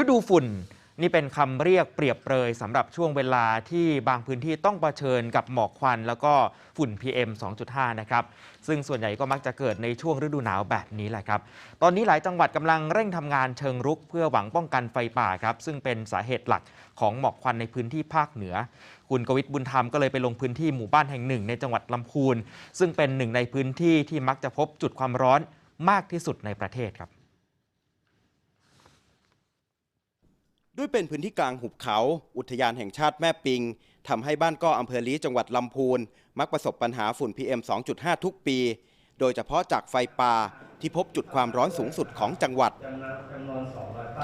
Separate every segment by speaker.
Speaker 1: ฤดูฝุ่นนี่เป็นคำเรียกเปรียบเปรยสำหรับช่วงเวลาที่บางพื้นที่ต้องเผชิญกับหมอกควัน แล้วก็ฝุ่น PM 2.5 นะครับซึ่งส่วนใหญ่ก็มักจะเกิดในช่วงฤดูหนาวแบบนี้แหละครับ ตอนนี้หลายจังหวัดกำลังเร่งทำงานเชิงรุกเพื่อหวังป้องกันไฟป่าครับซึ่งเป็นสาเหตุหลักของหมอกควันในพื้นที่ภาคเหนือ คุณกวิทย์บุญธรรมก็เลยไปลงพื้นที่หมู่บ้านแห่งหนึ่ง ในจังหวัดลำพูนซึ่งเป็นหนึ่งในพื้นที่ที่มักจะพบจุดความร้อนมากที่สุดในประเทศครับ
Speaker 2: ด้วยเป็นพื้นที่กลางหุบเขา อุทยานแห่งชาติแม่ปิงทำให้บ้านก้ออำเภอลี้จังหวัดลำพูน มักประสบปัญหาฝุ่น PM 2.5 ทุกปี โดยเฉพาะจากไฟป่าที่พบจุดความร้อนสูงสุดของจังหวัด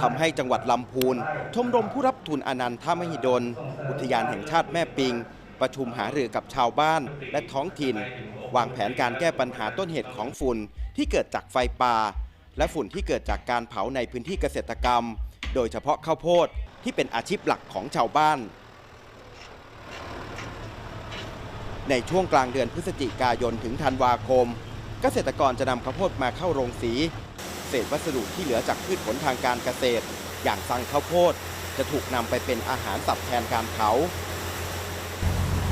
Speaker 2: ทำให้จังหวัดลำพูน ชมรมผู้รับทุนอนันทมหิดล อุทยานแห่งชาติแม่ปิง ประชุมหารือกับชาวบ้านและท้องถิ่น วางแผนการแก้ปัญหาต้นเหตุของฝุ่นที่เกิดจากไฟป่า และฝุ่นที่เกิดจากการเผาในพื้นที่เกษตรกรรม โดยเฉพาะข้าวโพดที่เป็นอาชีพหลักของชาวบ้าน ในช่วงกลางเดือนพฤศจิกายนถึงธันวาคม เกษตรกรจะนำข้าวโพดมาเข้าโรงสี เศษวัสดุที่เหลือจากพืชผลทางการเกษตร อย่างสังข้าวโพดจะถูกนำไปเป็นอาหารสัตว์แทนการเผา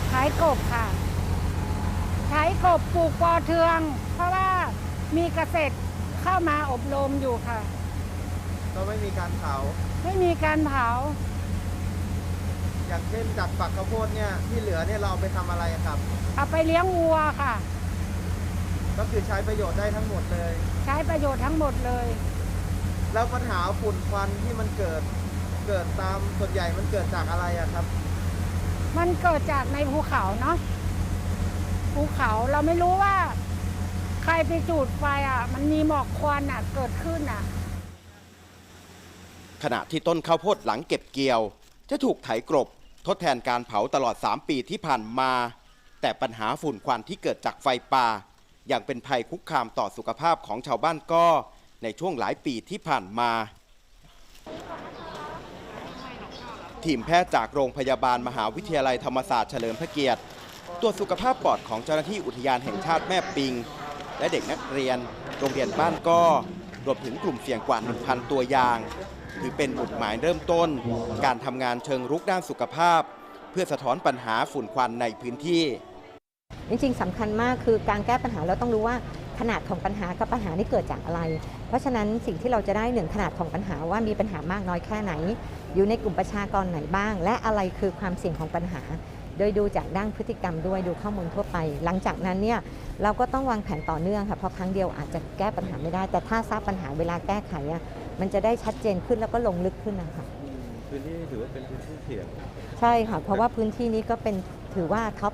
Speaker 3: ใช้กบค่ะใช้กบปลูกปอเทือง เพราะว่ามีเกษตรเข้ามาอบรมอยู่ค่ะ
Speaker 4: ก็ไม่มีการเผา
Speaker 3: ไม่มีการเผา
Speaker 4: อย่างเช่นจากฝักข้าวโพดเนี่ยที่เหลือเนี่ยเราเอาไปทำอะไรอะครับ
Speaker 3: เอาไปเลี้ยงวัวค่ะ
Speaker 4: ก็คือใช้ประโยชน์ได้ทั้งหมดเลย
Speaker 3: ใช้ประโยชน์ทั้งหมดเลย
Speaker 4: แล้วปัญหาฝุ่นควันที่มันเกิดเกิดตามส่วนใหญ่มันเกิดจากอะไรอะครับ
Speaker 3: มันเกิดจากในภูเขาเนาะภูเขาเราไม่รู้ว่า ใครไปจูดไฟอะ มันมีหมอกควันอะ เกิดขึ้นอะ
Speaker 2: ขณะที่ต้นข้าวโพดหลังเก็บเกี่ยว จะถูกไถกรบ ทดแทนการเผาตลอด 3 ปีที่ผ่านมา แต่ปัญหาฝุ่นควันที่เกิดจากไฟป่ายังเป็นภัยคุกคามต่อสุขภาพของชาวบ้านก็ในช่วงหลายปีที่ผ่านมา ทีมแพทย์จากโรงพยาบาลมหาวิทยาลัยธรรมศาสตร์เฉลิมพระเกียรติตรวจสุขภาพปอดของเจ้าหน้าที่อุทยานแห่งชาติแม่ปิง และเด็กนักเรียน โรงเรียนบ้านก้อรวมถึงกลุ่มเสี่ยงกว่า 1,000 ตัวอย่าง ถือเป็นจุดหมายเริ่มต้น การทำงานเชิงรุกด้านสุขภาพ เพื่อสะท้อนปัญหาฝุ่นควันในพื้นที่
Speaker 5: จริงๆสำคัญมากคือการแก้ปัญหาเราต้องรู้ว่าขนาดของปัญหากับปัญหานี่เกิดจากอะไร เพราะฉะนั้นสิ่งที่เราจะได้หนึ่งขนาดของปัญหาว่ามีปัญหามากน้อยแค่ไหน อยู่ในกลุ่มประชากรไหนบ้าง และอะไรคือความเสี่ยงของปัญหา โดยดูจากด้านพฤติกรรมด้วยดูข้อมูลทั่วไป หลังจากนั้นเนี่ยเราก็ต้องวางแผนต่อเนื่องค่ะเพราะครั้งเดียวอาจจะแก้ปัญหาไม่ได้ แต่ถ้าทราบปัญหาเวลาแก้ไขอะ มันจะได้ชัดเจนขึ้นแล้วก็ลงลึกขึ้นนะคะ
Speaker 4: พื้นที่ถือว่าเป็นพื้นที่เสี่ยง
Speaker 5: ใช่ค่ะ เพราะว่าพื้นที่นี้ก็เป็นถือว่าท็อป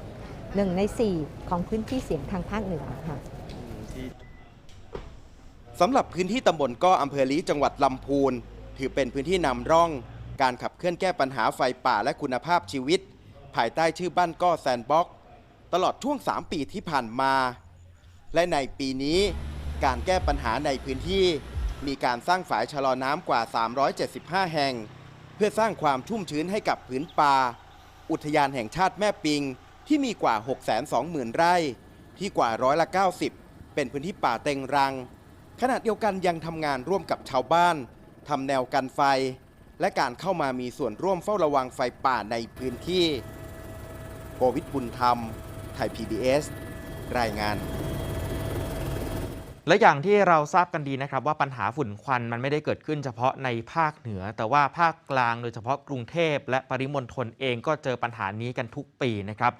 Speaker 5: หนึ่งใน 4 ของพื้นที่เสี่ยงทางภาคเหนือค่ะ
Speaker 2: สำหรับพื้นที่ตำบลก้ออำเภอลีจังหวัดลำพูน ถือเป็นพื้นที่นำร่อง การขับเคลื่อนแก้ปัญหาไฟป่าและคุณภาพชีวิต ภายใต้ชื่อบ้านก้อแซนด์บ็อกซ์ตลอดช่วง 3 ปีที่ผ่านมา และในปีนี้การแก้ปัญหาในพื้นที่ มีการสร้างฝายชะลอน้ำกว่า 375 แห่ง เพื่อสร้างความชุ่มชื้นให้กับพื้นป่า อุทยานแห่งชาติแม่ปิงที่มีกว่า 620,000 ไร่ ที่กว่าร้อยละ 90 เป็นพื้นที่ป่าเต็งรัง ขณะเดียวกันยังทำงานร่วมกับชาวบ้านทำแนวกันไฟ และการเข้ามามีส่วนร่วมเฝ้าระวังไฟป่าในพื้นที่โควิดบุญธรรม ไทย PBS รายงาน
Speaker 1: และอย่างที่เราทราบกันดีนะครับว่าปัญหาฝุ่นควันมันไม่ได้เกิดขึ้นเฉพาะในภาคเหนือ แต่ว่าภาคกลางโดยเฉพาะกรุงเทพและปริมณฑลเองก็เจอปัญหานี้กันทุกปีนะครับ